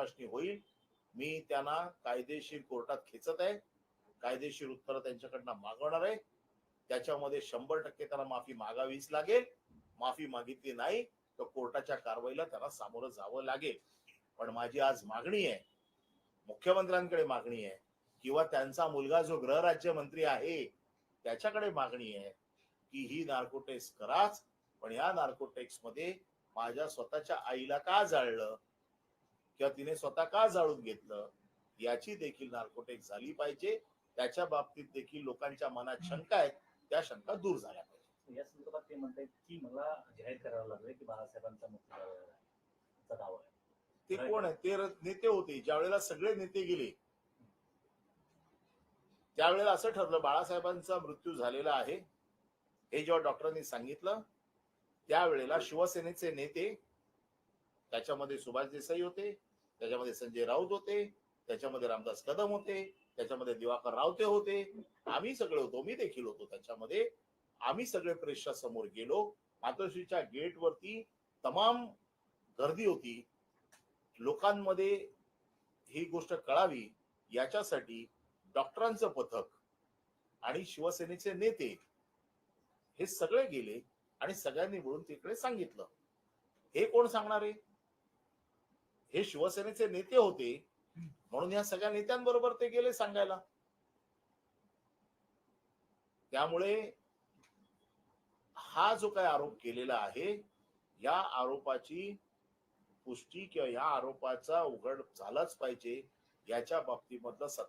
तपासणी होईल. मी त्यांना कायदेशीर कोर्टात खेचत आहे. कायदेशीर उत्तर त्यांच्याकडनं मागवणार आहे. त्याच्यामध्ये शंभर टक्के त्यांना माफी मागावीच लागेल. माफी मागितली नाही तर कोर्टाच्या कारवाईला त्यांना सामोरं जावं लागेल. पण माझी आज मागणी आहे मुख्यमंत्र्यांकडे मागणी आहे किंवा त्यांचा मुलगा जो गृहराज्यमंत्री आहे त्याच्याकडे मागणी आहे की ही नार्कोटेक्स कराच. पण या नार्कोटेक्समध्ये माझ्या स्वतःच्या आईला का जाळलं? किंवा तिने स्वतः का जाळून घेतलं याची देखील नार्कोटेक्स झाली पाहिजे. त्याच्या बाबतीत देखील लोकांच्या मनात शंका आहेत. त्या शंका दूर झाल्या पाहिजे. या संदर्भात ते म्हणतात की मला जाहीर करावं लागलं की बाळासाहेबांचा चा दावा आहे. ते कोण आहे? ते नेते होते. ज्या वेळेला सगळे नेते गेले त्यावेळेला असं ठरलं बाळासाहेबांचा मृत्यू झालेला आहे. हे जेव्हा डॉक्टरांनी सांगितलं त्यावेळेला शिवसेनेचे नेते त्याच्यामध्ये सुभाष देसाई होते त्याच्यामध्ये संजय राऊत होते त्याच्यामध्ये रामदास कदम होते त्याच्यामध्ये दिवाकर रावते होते. आम्ही सगळे होतो मी देखील होतो त्याच्यामध्ये. आम्ही सगळे प्रेक्षा समोर गेलो. मातोश्रीच्या गेटवरती तमाम गर्दी होती. लोकांमध्ये ही गोष्ट कळावी याच्यासाठी डॉक्टरांचं पथक आणि शिवसेनेचे नेते हे सगळे गेले आणि सगळ्यांनी मिळून तिकडे सांगितलं. हे कोण सांगणार आहे? हे शिवसेनेचे नेते होते. म्हणून या सगळ्या नेत्यांबरोबर ते गेले सांगायला. त्यामुळे हा जो काही आरोप केलेला आहे या आरोपाची पुष्टी किंवा या आरोपाचा उघड झालाच पाहिजे याच्या बाबतीमधलं